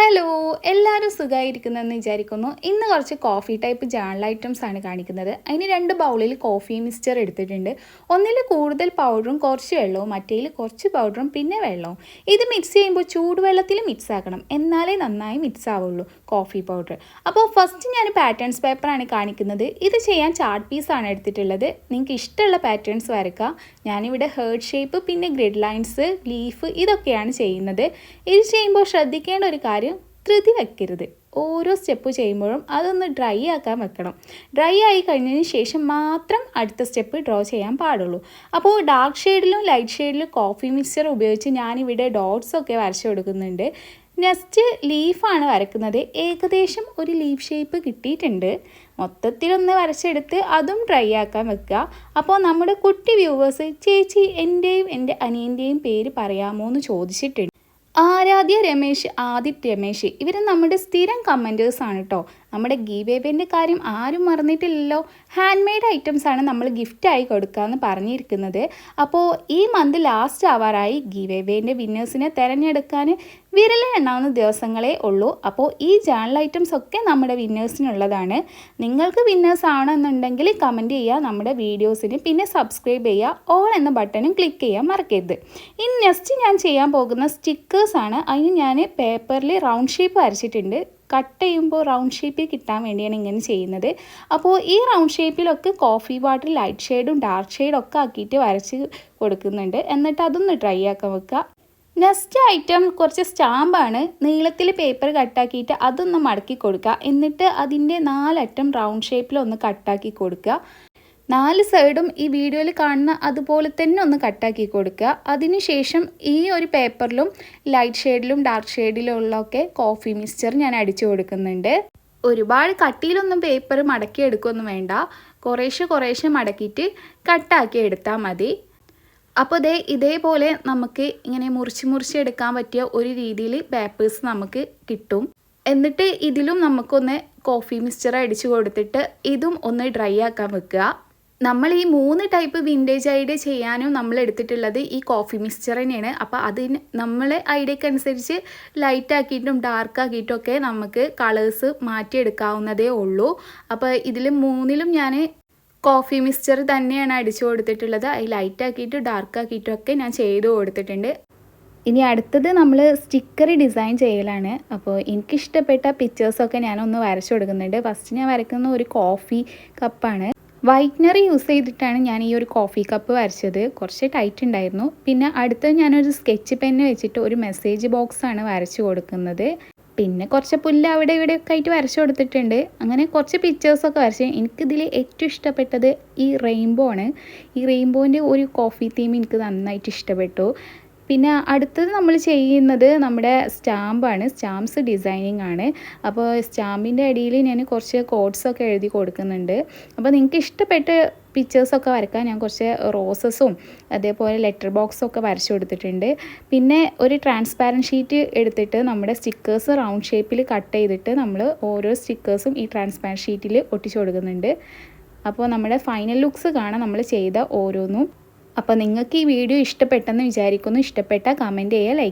Hello എല്ലാവരും സുഖമായിരിക്കുന്നതെന്ന് വിചാരിക്കുന്നു. ഇന്ന് കുറച്ച് കോഫി ടൈപ്പ് ജേണൽ ഐറ്റംസ് ആണ് കാണിക്കുന്നത്. അതിന് രണ്ട് ബൗളിൽ കോഫി മിക്സ്ചർ എടുത്തിട്ടുണ്ട്. ഒന്നിൽ കൂടുതൽ പൗഡറും കുറച്ച് വെള്ളവും മറ്റേതിൽ കുറച്ച് പൗഡറും പിന്നെ വെള്ളവും. ഇത് മിക്സ് ചെയ്യുമ്പോൾ ചൂടുവെള്ളത്തിൽ മിക്സ് ആക്കണം. എന്നാലേ നന്നായി മിക്സ് ആവുള്ളൂ കോഫി പൗഡർ അപ്പോൾ ഫസ്റ്റ് ഞാൻ പാറ്റേൺസ് പേപ്പറാണ് കാണിക്കുന്നത്. ഇത് ചെയ്യാൻ ചാർട്ട് പീസാണ് എടുത്തിട്ടുള്ളത്. നിങ്ങൾക്ക് ഇഷ്ടമുള്ള പാറ്റേൺസ് വരയ്ക്കുക. ഞാനിവിടെ ഹേർഡ് ഷേപ്പ് പിന്നെ ഗ്രിഡ് ലൈൻസ് ലീഫ് ഇതൊക്കെയാണ് ചെയ്യുന്നത്. ഇത് ചെയ്യുമ്പോൾ ശ്രദ്ധിക്കേണ്ട ഒരു കാര്യം ധൃതി വെക്കരുത്. ഓരോ സ്റ്റെപ്പ് ചെയ്യുമ്പോഴും അതൊന്ന് ഡ്രൈ ആക്കാൻ വെക്കണം. ഡ്രൈ ആയി കഴിഞ്ഞതിന് ശേഷം മാത്രം അടുത്ത സ്റ്റെപ്പ് ഡ്രോ ചെയ്യാൻ പാടുള്ളൂ. അപ്പോൾ ഡാർക്ക് ഷെയ്ഡിലും ലൈറ്റ് ഷെയ്ഡിലും കോഫി മിക്സ്ചർ ഉപയോഗിച്ച് ഞാനിവിടെ ഡോട്ട്സ് ഒക്കെ വരച്ചു കൊടുക്കുന്നുണ്ട്. നെക്സ്റ്റ് ലീഫാണ് വരക്കുന്നത്. ഏകദേശം ഒരു ലീഫ് ഷേപ്പ് കിട്ടിയിട്ടുണ്ട്. മൊത്തത്തിലൊന്ന് വരച്ചെടുത്ത് അതും ഡ്രൈ ആക്കാൻ വെക്കുക. അപ്പോൾ നമ്മുടെ കുട്ടി വ്യൂവേഴ്സ് ചേച്ചി എന്റെയും എന്റെ അനിയന്റെയും പേര് പറയാമോ? എന്ന് ചോദിച്ചിട്ടുണ്ട്. ആരാധ്യ രമേശ് ആദിത്യ രമേശ്. ഇവർ നമ്മുടെ സ്ഥിരം കമന്റേഴ്സ് ആണ് കേട്ടോ നമ്മുടെ ഗീവേവേന്റെ കാര്യം ആരും മറന്നിട്ടില്ലല്ലോ. ഹാൻഡ് മെയ്ഡ് ഐറ്റംസ് ആണ് നമ്മൾ ഗിഫ്റ്റായി കൊടുക്കാമെന്ന് പറഞ്ഞിരിക്കുന്നത്. അപ്പോൾ ഈ മന്ത് ലാസ്റ്റ് ആവാറായി ഗീവേവേന്റെ വിന്നേഴ്സിനെ തിരഞ്ഞെടുക്കാൻ വിരലെ എണ്ണാവുന്ന ദിവസങ്ങളേ ഉള്ളൂ. അപ്പോൾ ഈ ജേണൽ ഐറ്റംസ് ഒക്കെ നമ്മുടെ വിന്നേഴ്സിനുള്ളതാണ് നിങ്ങൾക്ക് വിന്നേഴ്സ് ആണെന്നുണ്ടെങ്കിൽ കമന്റ് ചെയ്യുക നമ്മുടെ വീഡിയോസിന് പിന്നെ സബ്സ്ക്രൈബ് ചെയ്യുക ഓൾ എന്ന ബട്ടണും ക്ലിക്ക് ചെയ്യാൻ മറക്കരുത്. ഇനി നെക്സ്റ്റ് ഞാൻ ചെയ്യാൻ പോകുന്ന സ്റ്റിക്കേഴ്സാണ് അതിന് ഞാൻ പേപ്പറിൽ റൗണ്ട് ഷേപ്പ് വരച്ചിട്ടുണ്ട്. കട്ട് ചെയ്യുമ്പോൾ റൗണ്ട് ഷേപ്പിൽ കിട്ടാൻ വേണ്ടിയാണ് ഇങ്ങനെ ചെയ്യുന്നത്. അപ്പോൾ ഈ റൗണ്ട് ഷേപ്പിലൊക്കെ കോഫി വാട്ടർ ലൈറ്റ് ഷെയ്ഡും ഡാർക്ക് ഷെയ്ഡും ഒക്കെ ആക്കിയിട്ട് വരച്ച് കൊടുക്കുന്നുണ്ട്. എന്നിട്ട് അതൊന്ന് ട്രൈ ആക്കാൻ വെക്കുക. നെക്സ്റ്റ് ഐറ്റം കുറച്ച് സ്റ്റാമ്പാണ്. നീളത്തിൽ പേപ്പർ കട്ടാക്കിയിട്ട് അതൊന്ന് മടക്കി കൊടുക്കുക. എന്നിട്ട് അതിന്റെ നാലറ്റം റൗണ്ട് ഷേപ്പിൽ ഒന്ന് കട്ടാക്കി കൊടുക്കുക. നാല് സൈഡും ഈ വീഡിയോയിൽ കാണുന്ന അതുപോലെ തന്നെ ഒന്ന് കട്ടാക്കി കൊടുക്കുക. അതിനുശേഷം ഈ ഒരു പേപ്പറിലും ലൈറ്റ് ഷെയ്ഡിലും ഡാർക്ക് ഷെയ്ഡിലും ഉള്ളൊക്കെ കോഫി മിക്സ്ചർ ഞാൻ അടിച്ചു കൊടുക്കുന്നുണ്ട്. ഒരുപാട് കട്ടിയിലൊന്നും പേപ്പർ മടക്കി എടുക്കുകയൊന്നും വേണ്ട. കുറേശ്ശെ കുറേശ്ശെ മടക്കിയിട്ട് കട്ടാക്കി എടുത്താൽ മതി. അപ്പോൾ ദേ ഇതേപോലെ നമുക്ക് ഇങ്ങനെ മുറിച്ച് മുറിച്ച് എടുക്കാൻ പറ്റിയ ഒരു രീതിയിൽ പേപ്പേഴ്സ് നമുക്ക് കിട്ടും. എന്നിട്ട് ഇതിലും നമുക്കൊന്ന് കോഫി മിക്സ്ചർ അടിച്ചു കൊടുത്തിട്ട് ഇതും ഒന്ന് ഡ്രൈ ആക്കാൻ വെക്കുക. നമ്മൾ ഈ മൂന്ന് ടൈപ്പ് വിന്റേജ് ഐഡിയ ചെയ്യാനും നമ്മൾ എടുത്തിട്ടുള്ളത് ഈ കോഫി മിക്സ്ചർ തന്നെയാണ്. അപ്പോൾ അതിന് നമ്മളെ ഐഡിയക്ക് അനുസരിച്ച് ലൈറ്റ് ആക്കിയിട്ടും ഡാർക്ക് ആക്കിയിട്ടും ഒക്കെ നമുക്ക് കളേഴ്സ് മാറ്റിയെടുക്കാവുന്നതേ ഉള്ളൂ. അപ്പോൾ ഇതിൽ മൂന്നിലും ഞാൻ കോഫി മിക്സ്ചർ തന്നെയാണ് അടിച്ചു കൊടുത്തിട്ടുള്ളത്. അത് ഡാർക്ക് ആക്കിയിട്ടും ഒക്കെ ഞാൻ ചെയ്തു കൊടുത്തിട്ടുണ്ട്. ഇനി അടുത്തത് നമ്മൾ സ്റ്റിക്കർ ഡിസൈൻ ചെയ്യലാണ്. അപ്പോൾ എനിക്കിഷ്ടപ്പെട്ട പിക്ചേഴ്സൊക്കെ ഞാനൊന്ന് വരച്ചു കൊടുക്കുന്നുണ്ട്. ഫസ്റ്റ് ഞാൻ വരയ്ക്കുന്ന ഒരു കോഫി കപ്പാണ് വൈറ്റ്നർ യൂസ് ചെയ്തിട്ടാണ് ഞാൻ ഈ ഒരു കോഫി കപ്പ് വരച്ചത്. കുറച്ച് ടൈറ്റ് ഉണ്ടായിരുന്നു. പിന്നെ അടുത്ത് ഞാനൊരു സ്കെച്ച് പെന്ന് വെച്ചിട്ട് ഒരു മെസ്സേജ് ബോക്സാണ് വരച്ചു കൊടുക്കുന്നത്. പിന്നെ കുറച്ച് പുല്ല് അവിടെ ഇവിടെയൊക്കെ ആയിട്ട് വരച്ചു കൊടുത്തിട്ടുണ്ട്. അങ്ങനെ കുറച്ച് പിക്ചേഴ്സൊക്കെ വരച്ച്. എനിക്കിതിൽ ഏറ്റവും ഇഷ്ടപ്പെട്ടത് ഈ റെയിൻബോ ആണ്. ഈ റെയിൻബോന്റെ ഒരു കോഫി തീം എനിക്ക് നന്നായിട്ട് ഇഷ്ടപ്പെട്ടു. പിന്നെ അടുത്തത് നമ്മൾ ചെയ്യുന്നത് നമ്മുടെ സ്റ്റാമ്പാണ്. സ്റ്റാമ്പ്സ് ഡിസൈനിങ് ആണ് അപ്പോൾ സ്റ്റാമ്പിന്റെ അടിയിൽ ഞാൻ കുറച്ച് കോഡ്സൊക്കെ എഴുതി കൊടുക്കുന്നുണ്ട്. അപ്പോൾ നിങ്ങൾക്ക് ഇഷ്ടപ്പെട്ട പിക്ചേഴ്സൊക്കെ വരയ്ക്കാൻ ഞാൻ കുറച്ച് റോസസും അതേപോലെ ലെറ്റർ ബോക്സും ബോക്സൊക്കെ വരച്ചു കൊടുത്തിട്ടുണ്ട്. പിന്നെ ഒരു ട്രാൻസ്പാരന്റ് ഷീറ്റ് എടുത്തിട്ട് നമ്മുടെ സ്റ്റിക്കേഴ്സ് റൗണ്ട് ഷേപ്പിൽ കട്ട് ചെയ്തിട്ട് നമ്മൾ ഓരോ സ്റ്റിക്കേഴ്സും ഈ ട്രാൻസ്പാരന്റ് ഷീറ്റിൽ ഒട്ടിച്ചു കൊടുക്കുന്നുണ്ട്. അപ്പോൾ നമ്മുടെ ഫൈനൽ ലുക്സ് കാണാൻ നമ്മൾ ചെയ്ത ഓരോന്നും അപ്പോൾ നിങ്ങൾക്ക് ഈ വീഡിയോ ഇഷ്ടപ്പെട്ടെന്ന് വിചാരിക്കുന്നു. ഇഷ്ടപ്പെട്ട കമന്റ് ചെയ്യുക ലൈക്ക്